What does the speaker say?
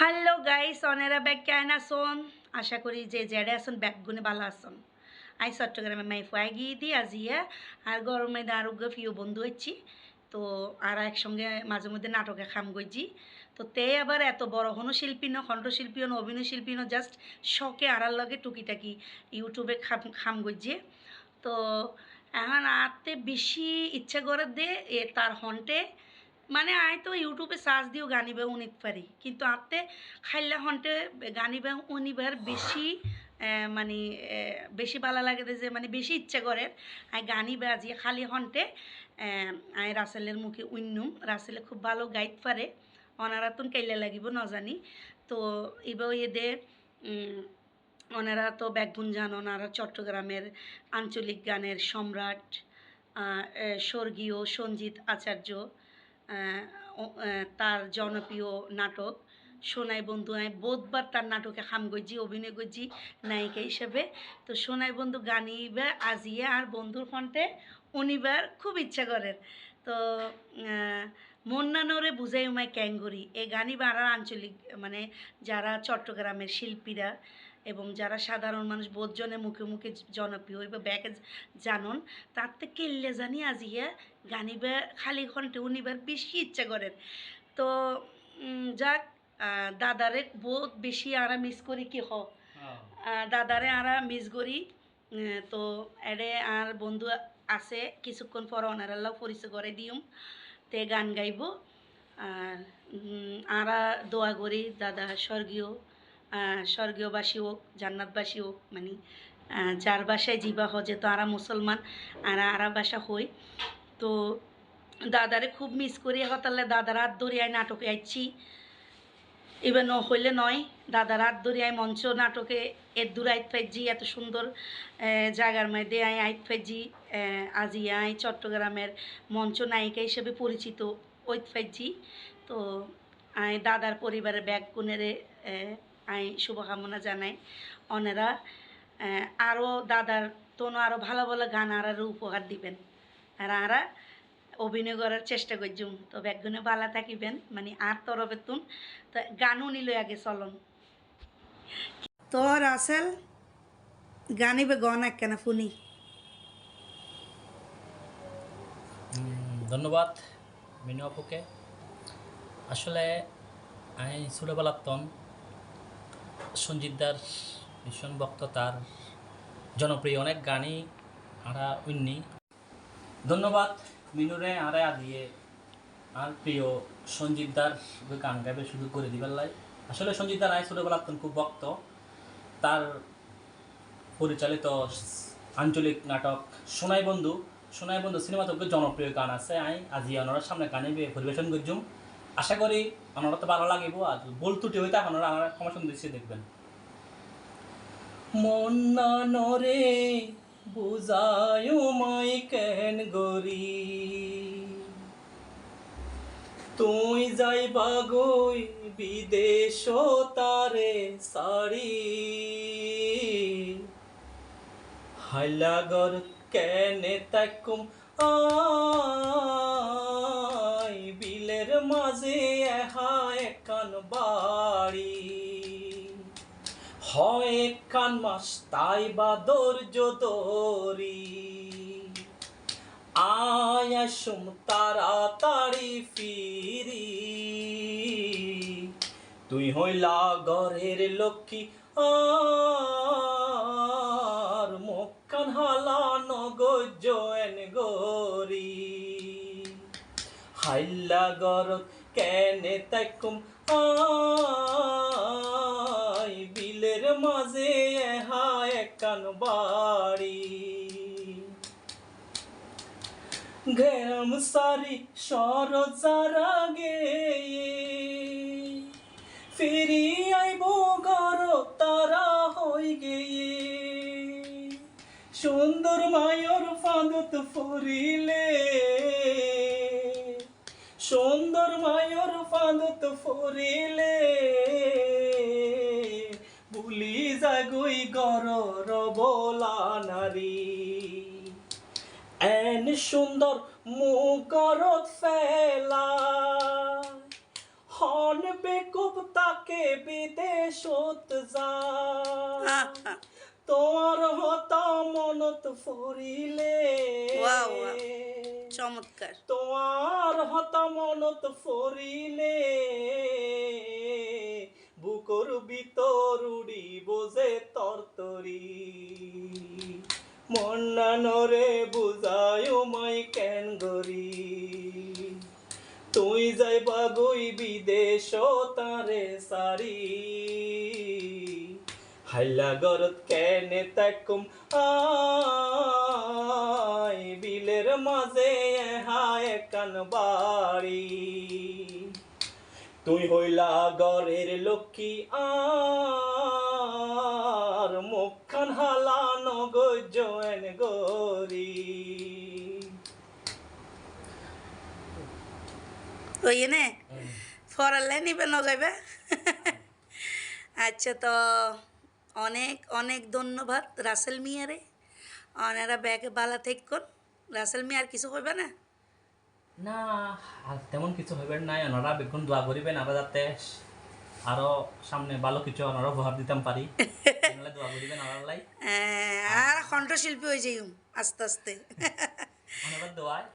Hello guys অনেরা bag কেন আসন আশা করি যে জেডে আসন ব্যাগ গুনে ভালো আসন আই চট্টগ্রামে মাই ফুয়াই গিয়ে দিই আজিয়া আর গরমে আরোগ্য প্রিয় বন্ধু হচ্ছি তো আর একসঙ্গে মাঝে মধ্যে নাটকে খাম গইছি। তো তে আবার এত বড় হনো শিল্পী ন, কণ্ঠশিল্পী ন অভিনয় শিল্পী ন জাস্ট শখে আড়ার লগে টুকিটাকি ইউটিউবে খাম খাম গইছে। তো এখন আতে বেশি ইচ্ছা করে দে, এ তার হন্টে মানে আয় তো ইউটিউবে সার্চ দিও গানিবে উনিত পারি। কিন্তু আতে খাইলে হন্টে গানিবে উনিবার বেশি মানে বেশি ভালো লাগে যে মানে বেশি ইচ্ছা করে। আই গানিবে আজি খালি হন্টে আই রাসেলের মুখে উন্নুম রাসেলে খুব ভালো গাইড পারে। অনারা তুন কাইলে লাগিব নজানি তো এবার এদে উম, ওনারা তো ব্যাকগুন জান ওনারা চট্টগ্রামের আঞ্চলিক গানের সম্রাট স্বর্গীয় সঞ্জিত আচার্য। তার জনপ্রিয় নাটক, সোনাই বন্ধু, আমি বোধবার তার নাটকে খাম গজি অভিনয় গজি নায়িকা হিসেবে। তো সোনাই বন্ধু গানিবা আজিয়ে আর বন্ধুর ফন্টে উনিবার খুব ইচ্ছা করেন। তো মন্নানোরে বুঝাই উমায় ক্যাঙ্গুরি। এই গানিবা আর আঞ্চলিক মানে যারা চট্টগ্রামের শিল্পীরা এবং যারা সাধারণ মানুষ বোধজনের মুখে মুখে জনপ্রিয় বা ব্যাকে জানন তার থেকে কেল্লে জানি আজিয়া গানিবে খালি ঘন্টে উনিবার বেশি ইচ্ছা করেন। তো যাক দাদারে বহুত বেশি আরা মিস করি কি হ। দাদারে আরা মিস করি তো এডে আর বন্ধু আছে কিছুক্ষণ পর ওনারাল্লাও পরিচয় করে দিউম তে গান গাইব। আর আরা দোয়া করি দাদা স্বর্গীয়। স্বর্গীয়বাসী হোক, জান্নাতবাসী হোক মানে যার বাসায় জিবা হজে তো আরা মুসলমান, আর আরা বাসা হই তো দাদারে খুব মিস করি হতালে দাদার হাত আই নাটকে আইছি। এবার ন হইলে নয়, দাদার হাত আই মঞ্চ নাটকে এর দূর আইত ফাইজি, এত সুন্দর জায়গার মধ্যে আই, আইত ফাইজি আজি আই, চট্টগ্রামের মঞ্চ নায়িকা হিসেবে পরিচিত ঐত ফাইজি। তো আয় দাদার পরিবারের ব্যাগ গুনেরে আই শুভকামনা জানাই। অনেরা আরও দাদার তোনো আরও ভালো ভালো গান আর উপহার দিবেন। আর আরা অভিনয় করার চেষ্টা করছুম তো ব্যাগগুনে ভালো থাকিবেন মানে আর তরফে তুন। তো গানও নিল আগে চলন। তো রাসেল গানিবে গন কেন শুনি উম, ধন্যবাদ মিনু আপুকে। আসলে আমি ছোটোবেলাতন সঞ্জিতদার ভীষণ ভক্ত তার। জনপ্রিয় অনেক গানই আরা উন্নি। ধন্যবাদ মিনুরে আরে দিয়ে আর প্রিয় সঞ্জিতদার গান গাইবে সুযোগ করে দিবার লাই। আসলে সঞ্জিতদার আয় ছোটোবেলাতন খুব ভক্ত। তার পরিচালিত আঞ্চলিক নাটক সোনাই বন্ধু। সোনাই বন্ধু সিনেমা তো জনপ্রিয় গান আছে। আই আজি ওনার সামনে গানে পরিবেশন করছুম। আশা করি ওনারা তো ভালো লাগিব, আর বল ত্রুটি হইতে ওনারা আমার সমর্থন দিচ্ছে, দেখবেন। মন্না নরে বুঝায় মাই কেন গরি? তুই যাই বাগুই বিদেশ তারে সারি। হাইলাগর কেনে তাকুম বিলের মাঝে এহা একান বাড়ি। হয় একান মাস, তাই বা ধৈর্য দরি আয় আসুম তাড়াতাড়ি ফিরি। তুই হইলা ঘরের লক্ষ্মী, আর মক্কান হালান গজেন হাইলা গর কেনে তাকুম আই, বিলের মাঝে এহা একান বাড়ি। গেম সারি সর জারাগে ফিরি আইব গর তারা হই গিয়ে। সুন্দর মায়র ফাঁদত ফুরিলে সুন্দর মায়র ফাঁদত ফুরিলে বুলি যাগৈ গর রবলা নারী। এন সুন্দর মুগরত ফেলা, হন বেকুব তাকে বিদেশত যা। তোমার হতা মনত ফুরিলে. চমৎকার। তোমার হতা মনত ফুরিলে বুকর ভিতর উড়ি বোঝে তরতরি। মন্নানরে বুঝায় মাই কেন গরি তুই যাইবা গই বিদেশ তারে সারি। গরত কেনে তাকুম? আই বিলের মাঝে হায় কান বাড়ি। তুই হইলা গরের লক্ষ্মী আর মুখখান হালানো গজেন গরি। ওই নে? ফরালে নিবে নগাইবে? আচ্ছা তো অনেক অনেক ধন্যবাদ রাসেল মিয়ারে। অনারা ব্যাগে বালা থেকন রাসেল মিয়ার কিছু কইবে না? না আর তেমন কিছু হইবেন নাই। ওনারা বেগুন দোয়া করিবেন আমরা যাতে আরও সামনে ভালো কিছু ওনারা উপহার দিতাম পারি। দোয়া করিবেন আমার লাই। আহ, আর কণ্ঠশিল্পী হয়ে যাই আস্তে আস্তে। ওনারা দোয়ায়।